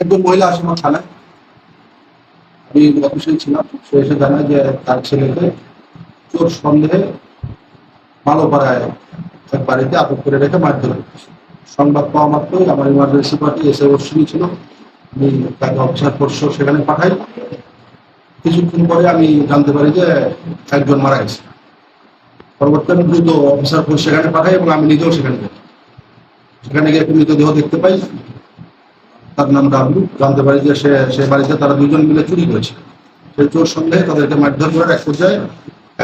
একজন মহিলা আসে আমার থানায়। আমি অফিসে ছিলাম, সে এসে জানায় যে তার ছেলেকে চোর সন্দেহে মালোপাড়ায় এক বাড়িতে আটক করে রেখে মারধর। সংবাদ পাওয়া মাত্রই আমার ইমার্জেন্সি পার্টি এসে অশ্বিনী ছিল। আমি তাকে অফিসার ফোর্স সেখানে পাঠাই। কিছুক্ষণ পরে আমি জানতে পারি যে একজন মারা গেছে। পরবর্তী আমি দ্রুত অফিসার সেখানে পাঠাই এবং আমি নিজেও সেখানে যাই। সেখানে গিয়ে একটি মৃতদেহ দেখতে পাই। তার নাম ডাবলু, জানতে পারি যে সে সে বাড়িতে তারা দুজন মিলে চুরি করেছে। সেই চোর সন্দেহে তাদেরকে মারধর করে এক পর্যায়ে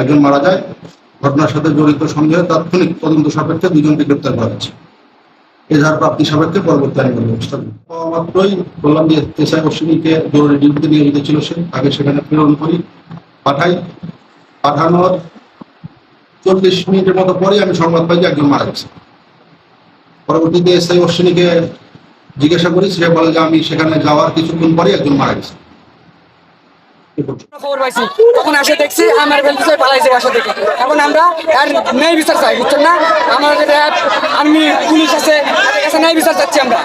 একজন মারা যায়। ঘটনার সাথে জড়িত সন্দেহে তাৎক্ষণিক তদন্ত সাপেক্ষে দুজনকে গ্রেপ্তার করা হয়েছে। এজাহার প্রাপ্তি সাপেক্ষে পরবর্তী আইনগত ব্যবস্থা পাওয়া মাত্রই বললাম যে এসআই অশ্বিনীকে জরুরি ডিউটিতে নিয়োজিত ছিল সে। তাকে সেখানে প্রেরণ করি, পাঠাই। পাঠানোর চল্লিশ মিনিটের মতো পরেই আমি সংবাদ পাই যে একজন মারা গেছে। পরবর্তীতে এসআই অশ্বিনীকে জিজ্ঞাসা করি সে বলে যে আমি সেখানে যাওয়ার কিছুক্ষণ পরে একজন মারা গেছে। খবর পাইছি। তখন আসে দেখছি আমার ফেলতেছে পালাইছে বাসা থেকে এখন আমরা আর ন্যায় বিচার চাই বুঝছেন না? আমাদের আর্মি পুলিশ আছে তাদের কাছে ন্যায় বিচার চাচ্ছি আমরা।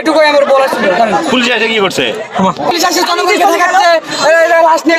এটুকুই আমার বলার ছিল পুলিশ এসে কি করছে? পুলিশ আসে জনগণকে দেখাচ্ছে লাশ নিয়ে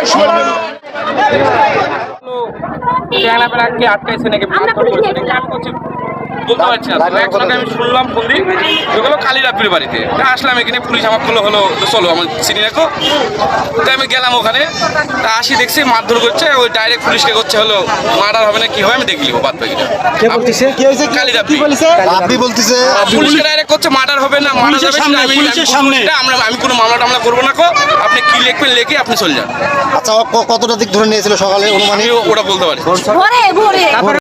পেলাকে আটকাইছে নাকি? মারধর করেছে নাকি আমি করছি বলতে পারছি না। একজনকে আমি শুনলাম ফোন দিই ওগুলো কালী রাব্বির বাড়িতে। তা আসলাম এখানে পুলিশ আমার বলল হলো চলো আমার চিনি রাখো। তাই আমি গেলাম ওখানে। তা আসি দেখছি মারধর করছে ওই ডাইরেক্ট পুলিশকে করছে হলো মার্ডার হবে না কি হয় আমি দেখলি বাদ বাকিটা কে বলতেছে? কি হয়েছে? কালী রাব্বি আপনি বলতেছে? পুলিশকে ডাইরেক্ট করছে মার্ডার হবে না মার্ডার হবে আমি পুলিশের সামনে। আমরা আমি কোনো মামলা টামলা করব না কো। আপনি কি লিখবেন লিখে আপনি চলে যান। আচ্ছা কতটা দিক ধরে নিয়েছিল সকালে অনুমানিক? ওটা বলতে পারি। ভোরে ভোরে।